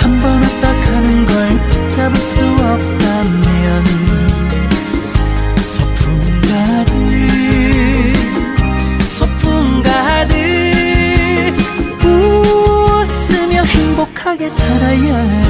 한 번 왔다 가는 걸 붙잡을 수 없다면 소풍 가득 소풍 가득 웃으며 행복하게 살아야지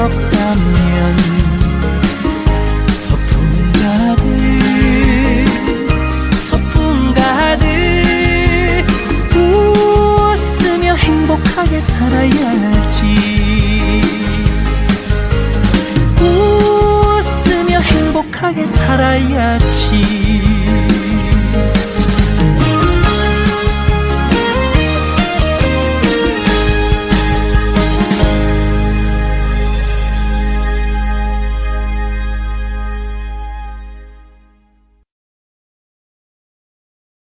없다면 소풍 가득 소풍 가득 웃으며 행복하게 살아야지. 웃으며 행복하게 살아야지